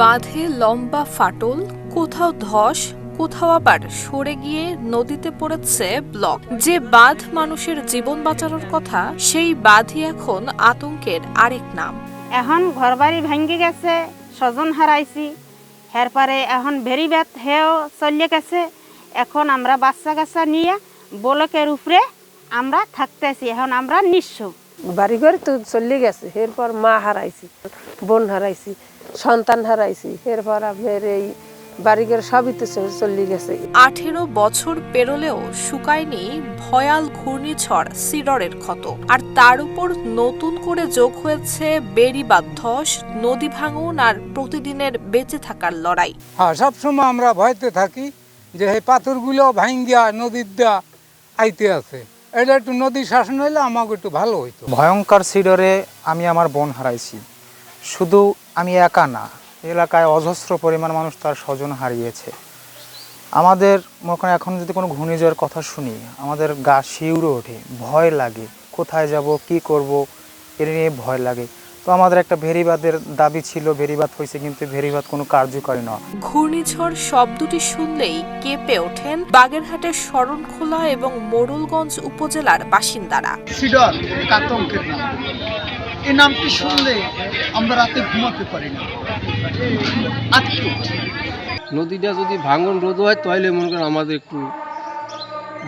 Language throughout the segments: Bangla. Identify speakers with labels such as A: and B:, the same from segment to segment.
A: বাঁধে লম্বা ফাটল কোথাও ধস কোথাও আবার সরে গিয়ে নদীতে পড়েছে ব্লক। যে বাঁধ মানুষের জীবন বাঁচানোর কথা সেই বাঁধই এখন আতঙ্কের আরেক নাম।
B: এখন ঘরবাড়ি ভাঙ্গি গেছে স্বজন হারাইছি। এরপরে এখন ভেরি ব্যাত হেও চলে গেছে। এখন আমরা বাচ্চা কাচ্চা নিয়ে বলকের উপরে আমরা থাকতেছি এখন আমরা নিঃস্ব।
C: বাড়িঘর তো চলে গেছে এরপর মা হারাইছি বোন হারাইছি। সন্তান হারাইছি। এরপর আপনার এই বাড়িঘর সবই তো চলে গেছে।
A: আঠেরো বছর পেরোলেও শুকায়নি ভয়াল ঘূর্ণিঝড় সিডরের ক্ষত। আর তার উপর নতুন করে যোগ হয়েছে বেড়িবাদ ধস নদী ভাঙন আর প্রতিদিনের বেঁচে থাকার লড়াই।
D: হ্যাঁ সবসময় আমরা ভয়তে থাকি যে এই পাথরগুলো ভাঙ্গিয়া নদীর দা আইতে আছে। এটা একটু নদী শাসন হইলে আমাকে একটু ভালো হইতো।
E: ভয়ঙ্কর সিডরে আমি আমার বোন হারাইছি। শুধু আমি একা না এলাকায় অজস্র পরিমাণ মানুষ তার স্বজন হারিয়েছে। আমাদের মনে এখন যদি কোনো ঘূর্ণিঝড়ের কথা শুনি আমাদের গা শিউরে ওঠে ভয় লাগে কোথায় যাব কি করব এর নিয়ে ভয় লাগে। তো আমাদের একটা ভেরিবাদের দাবি ছিল ভেরিবাদ হয়েছে কিন্তু ভেরিবাদ কোনো কার্যকরী নয়।
A: ঘূর্ণিঝড় শব্দটি শুনলেই কেঁপে ওঠেন বাগেরহাটের শরণখোলা এবং মোড়লগঞ্জ উপজেলার বাসিন্দারা।
F: এই নামটি শুনলে আমরা রাতে ঘুমাতে পারি না। আজকে।
G: নদীটা যদি ভাঙন রোদ হয় তাহলে মনে করেন আমাদের একটু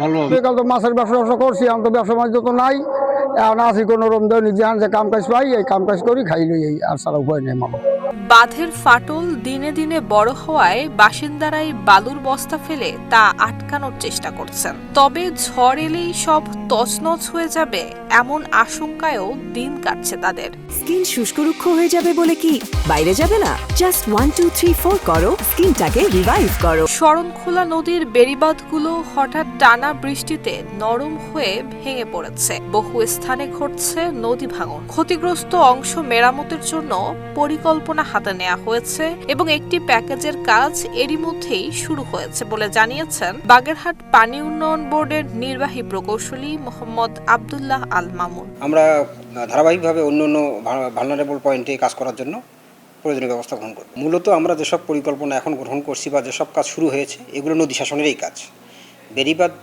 G: ভালো হবে।
H: তো মাছের ব্যবসা ব্যবসা করছি এখন তো ব্যবসা বাণিজ্য তো নাই। এখন আসি কোনো রমদেও নিজে আন যে কাম কাজ পাই এই কাম কাজ করি খাই লই এই আর সারা উপায় নেই মামা
A: বাঁধের ফাটল দিনে দিনে বড় হওয়ায় বাসিন্দারাই বালুর বস্তা ফেলে তা আটকানোর চেষ্টা করছেন। তবে ঝড় এলেই সব তছনছ হয়ে যাবে এমন আশঙ্কায়ও দিন কাটছে তাদের।
I: স্কিন শুষ্ক রুক্ষ হয়ে যাবে বলে কি? বাইরে যাবে না? Just one two three four করো। স্কিনটাকে রিভাইভ করো।
A: শরণখোলা নদীর বেড়িবাঁধগুলো হঠাৎ টানা বৃষ্টিতে নরম হয়ে ভেঙে পড়েছে। বহু স্থানে ঘটছে নদী ভাঙন। ক্ষতিগ্রস্ত অংশ মেরামতের জন্য পরিকল্পনা হাতে নেওয়া হয়েছে এবং একটি প্যাকেজের কাজ এরই মধ্যেই শুরু হয়েছে বলে জানিয়েছেন বাগেরহাট পানি উন্নয়ন বোর্ডের নির্বাহী প্রকৌশলী মোহাম্মদ আবদুল্লাহ আল মামুন।
J: আমরা ধারাবাহিকভাবে অন্য অন্য ভালনারেবল পয়েন্টে কাজ করার জন্য প্রয়োজনীয় ব্যবস্থা গ্রহণ করব। মূলত আমরা যেসব পরিকল্পনা এখন গ্রহণ করছি বা যেসব কাজ শুরু হয়েছে, এগুলো নদী শাসনেরই কাজ। বেরিবাদ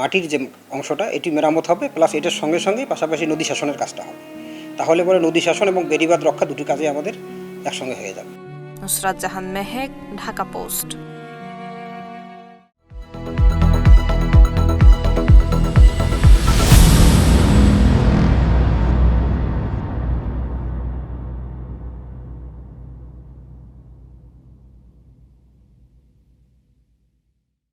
J: মাটির যে অংশটা, এটি মেরামত হবে প্লাস এটার সঙ্গে সঙ্গে পাশাপাশি নদী শাসনের কাজটা হবে। তাহলে পরে নদী শাসন এবং বেরিবাদ রক্ষা দুটি কাজে আমাদের একসঙ্গে হয়ে যাবে।
A: নুসরাত জাহান মেহেক ঢাকা পোস্ট।